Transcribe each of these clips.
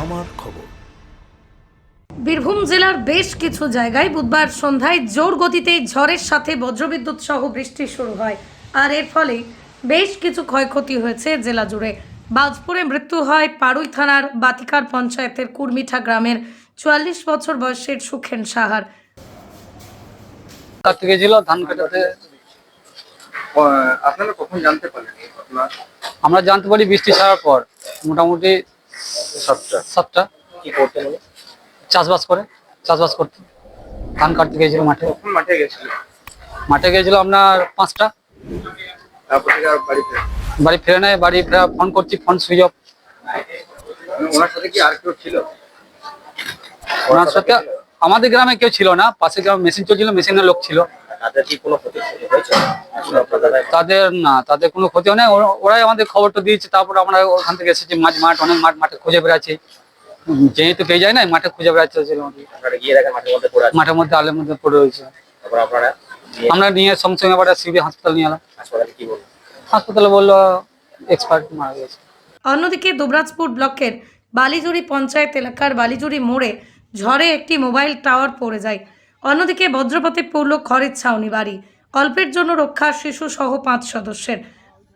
আমার খবর। বীরভূম জেলার বেশ কিছু জায়গায় বুধবার সন্ধ্যায় জোর গতিতে ঝড়ের সাথে বজ্রবিদ্যুৎ সহ বৃষ্টি শুরু হয়। আর এর ফলে বেশ কিছু ক্ষয়ক্ষতি হয়েছে জেলা জুড়ে। বাজপুরে মৃত্যু হয় পাড়ুই থানার বাতিকার পঞ্চায়েতের কুর্মিঠা গ্রামের চুয়াল্লিশ বছর বয়সের সুখেন সাহার। কাটতে গেছিল ধান কাটাতে আপনারা কখন জানতে পারলেন আমরা জানতে পারি বৃষ্টি ছাড়ার পর। মোটামুটি সাতটা। সাতটা। কি করতে চাষবাস করে চাষবাস করতে। ধান কাটতে গিয়েছিল মাঠে। মাঠে গেছিল মাঠে গিয়েছিল আপনার পাঁচটা। বাড়ি ফিরে নেয় বাড়ি ফিরে ফোন করছি ফোন সুইচ অফ। ওনার সাথে কি আর কেউ ছিল? ওনার সাথে আমাদের গ্রামে কেউ ছিল না পাশে গ্রামে মেশিন চলছিল মেশিনের লোক ছিল। তাদের কি কোনো ক্ষতি হয়েছে? তাদের না তাদের কোনো ক্ষতি নেই। ওরা- ওরাই আমাদের খবরটা দিয়েছে। তারপর আমরা ওখান থেকে এসেছি মাঠ মাঠ অনেক মাঠ মাঠে খুঁজে বেড়াচ্ছি। যেহেতু পেয়ে যায় না মাঠে খুঁজে বেড়াচ্ছে আপনারা গিয়ে দেখেন মাঠের মধ্যে পড়ে মধ্যে আলের মধ্যে পড়ে রয়েছে। আমরা নিয়ে সঙ্গে সঙ্গে আবার সিবি হাসপাতাল নিয়ে এলাম। হাসপাতালে কি বলবেন হাসপাতালে বলল এক্সপার্ট মারা গেছে। অন্যদিকে দুবরাজপুর ব্লকের বালিজুড়ি পঞ্চায়েত এলাকার বালিজুড়ি মোড়ে ঝড়ে একটি মোবাইল টাওয়ার পড়ে যায়। অন্যদিকে বজ্রপাতে পড়ল খরের ছাউনি বাড়ি। অল্পের জন্য রক্ষা শিশু সহ পাঁচ সদস্যের।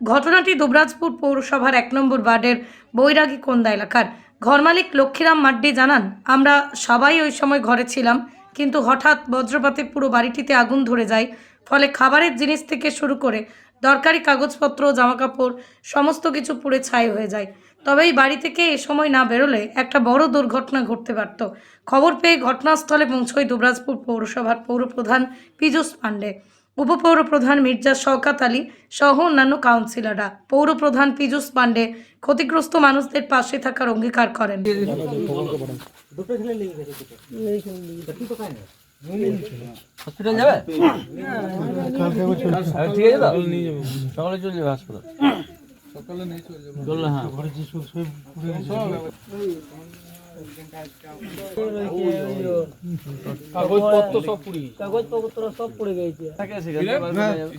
ঘটনাটি দুবরাজপুর পৌরসভার এক নম্বর ওয়ার্ডের বৈরাগী কোন্দা এলাকার। ঘরমালিক লক্ষ্মীরাম মাড্ডি জানান, আমরা সবাই ওই সময় ঘরে ছিলাম, কিন্তু হঠাৎ বজ্রপাতে পুরো বাড়িটিতে আগুন ধরে যায়। ফলে খাবারের জিনিস থেকে শুরু করে দরকারি কাগজপত্র জামাকাপড় সমস্ত কিছু পুড়ে ছাই হয়ে যায় তবে এই বাড়ি থেকে এ সময় না বেরোলে একটা বড় দুর্ঘটনা ঘটতে পারত খবর পেয়ে ঘটনাস্থলে পৌঁছয় দুবরাজপুর পৌরসভার পৌরপ্রধান পীযূষ পাণ্ডে উপপৌর প্রধান মির্জা শওকাত আলী সহ অন্যান্য কাউন্সিলররা পৌরপ্রধান পীযূষ পাণ্ডে ক্ষতিগ্রস্ত মানুষদের পাশে থাকার অঙ্গীকার করেন হসপিটাল যাবে? ঠিক আছে তো? সকালে চলে যাবে হাসপাতাল। সকালে নিয়ে চলে যাবে চললে হ্যাঁ। কাগজপত্র সব পুড়ি কাগজপত্র সব পড়ে গেছে। বার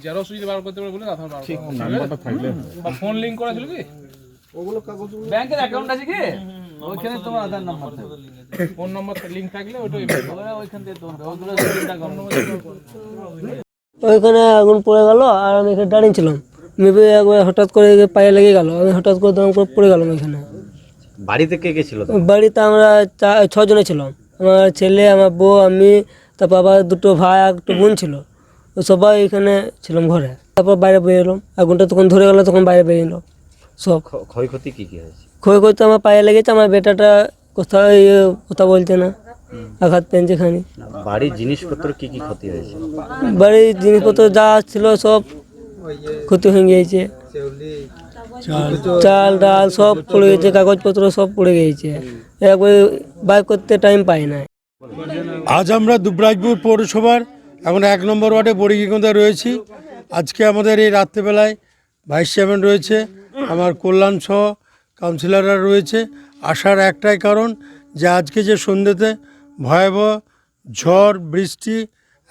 জেরক্স যদি বার করতে পারে বলে বার ফোন লিংক করা ছিল কি? ব্যাংকের অ্যাকাউন্ট আছে কি? ওইখানে তোমার আধার নাম্বার থাকবে ফোন নম্বর লিংক থাকলে ওটাই ওইখান থেকে তোমার ওগুলো চিন্তা করো ওইখানে আগুন পড়ে গেল আর আমি এখানে দাঁড়িয়ে ছিলাম। মেবি একবার হঠাৎ করে পায়ে লেগে গেল আমি হঠাৎ করে দম করে পড়ে গেলাম ওইখানে। বাড়িতে কে কে ছিল বাড়িতে আমরা ছজনে ছিলাম। আমার ছেলে আমার বউ আমি তারপর আবার দুটো ভাই আর একটা বোন ছিল। সবাই এখানে ছিলাম ঘরে। তারপর বাইরে বেরিয়ে এলাম আগুনটা তখন ধরে গেল তখন বাইরে বেরিয়ে এলাম সব ক্ষয়ক্ষতি কি কি হয়েছে? ক্ষয় করতে আমার পায়ে লেগেছে আমার বেটাটা কোথাও ইয়ে কথা বলছে না। আঘাত পেয়েছে খানি। বাড়ির জিনিসপত্র কি কি ক্ষতি হয়েছে? বাড়ির জিনিসপত্র যা ছিল সব ক্ষতি হয়ে গিয়েছে। চাল ডাল সব পড়ে গেছে কাগজপত্র সব পড়ে গিয়েছে। একবার বাইক করতে টাইম পাই না আজ আমরা দুবরাজপুর পৌরসভার এখন এক নম্বর ওয়ার্ডে বড়িগিকন্দা রয়েছি। আজকে আমাদের এই রাত্রেবেলায় ভাইস চেয়ারম্যান রয়েছে আমার কল্যাণ সহ কাউন্সিলররা রয়েছে। আসার একটাই কারণ যে আজকে যে সন্ধ্যেতে ভয়াবহ ঝড়, বৃষ্টি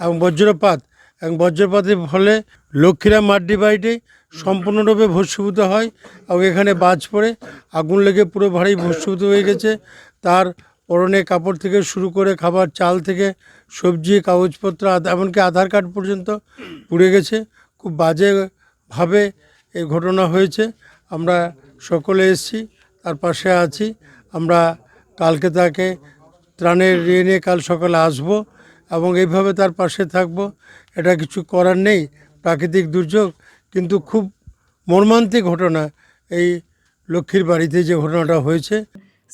এবং বজ্রপাত এবং বজ্রপাতের ফলে লক্ষ্মীরাম মাড্ডি বাড়িটি সম্পূর্ণরূপে ভস্মীভূত হয় এবং এখানে বাজ পড়ে। আগুন লেগে পুরো ভারী ভস্মীভূত হয়ে গেছে। তার পরনে কাপড় থেকে শুরু করে খাবার, চাল থেকে সবজি, কাগজপত্র এমনকি আধার কার্ড পর্যন্ত পুড়ে গেছে। খুব বাজেভাবে এই ঘটনা হয়েছে। আমরা সকলে এসেছি, তার পাশে আছি। আমরা কালকে তাকে ত্রাণের ঋণে নিয়ে কাল সকালে আসব এবং এইভাবে তার পাশে থাকব। এটা কিছু করার নেই, প্রাকৃতিক দুর্যোগ, কিন্তু খুব মর্মান্তিক ঘটনা এই লক্ষ্মীর বাড়িতে যে ঘটনাটা হয়েছে।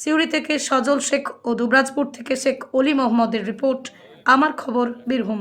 সিউড়ি থেকে সজল শেখ ও দুবরাজপুর থেকে শেখ অলি মোহাম্মদের রিপোর্ট, আমার খবর বীরভূম।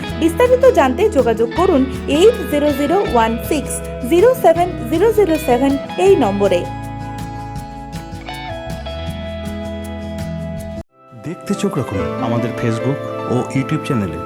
বিস্তারিত জানতে যোগাযোগ করুন eight zero zero one six zero seven zero zero seven এই নম্বরে। দেখতে চোখ রাখুন আমাদের ফেসবুক ও ইউটিউব চ্যানেলে